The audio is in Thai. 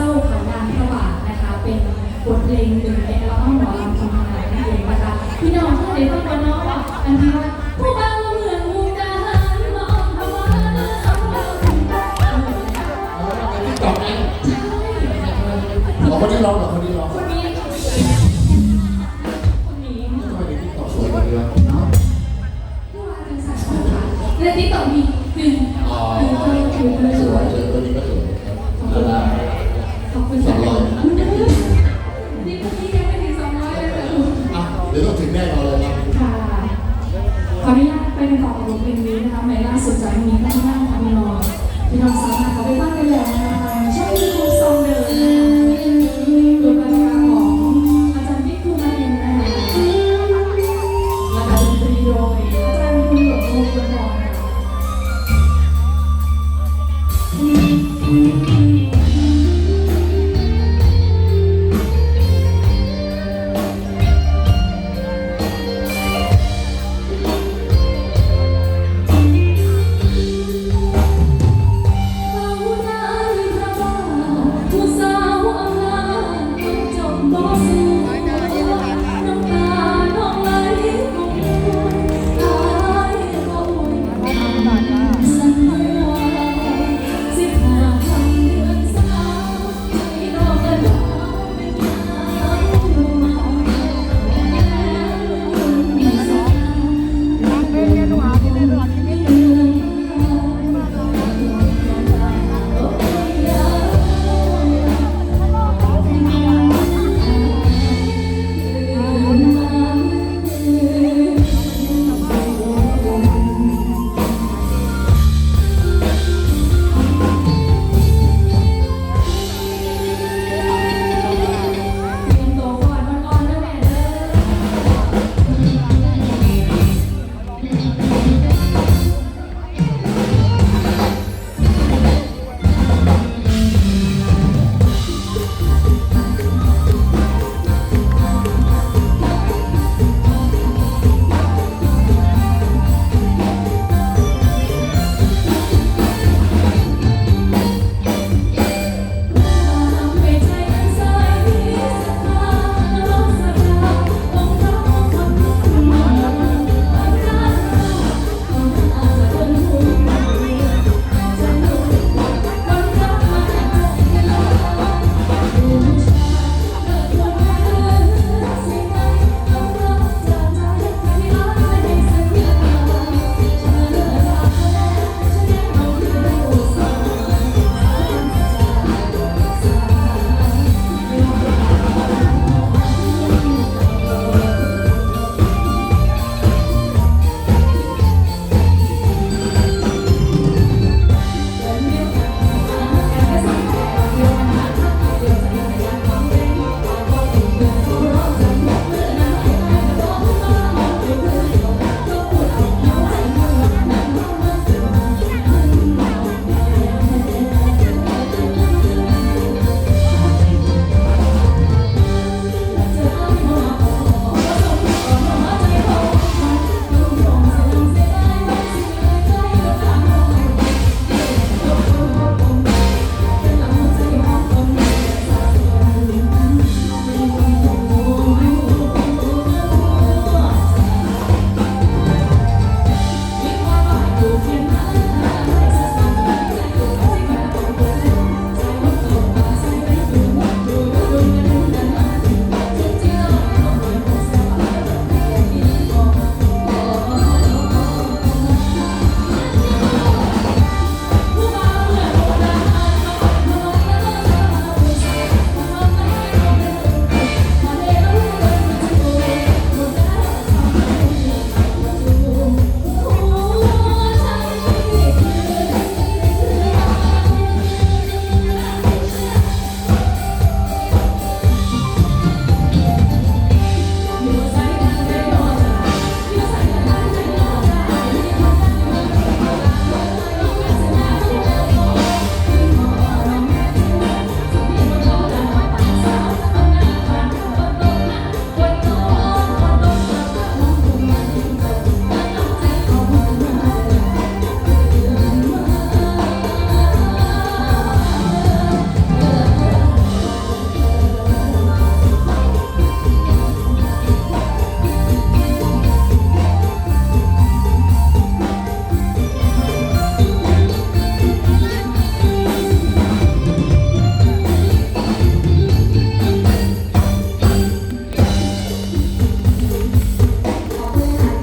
จ้าานางพระบาทนะคะ เป็นบทเพลงหนึ่งในอัลบั้มหมอลำคำพานนั่นเองนะคะพี่น้องท่านใดท่านน้องอันที่ว่าผู้เบ้าเหมือนมูกาหันมาออมพระวาสองเราถึงได้ตอบไหมคนนี้ร้องหอคนนี้ร้องคนนี้ติดต่อสวยเดินะผู้ว่งสันค่ติ๊อกมีหนึ่งหนึ่งคนสวยเจอตัวนี้ก็สวยครับ ดี๋ยวเราถึงแน่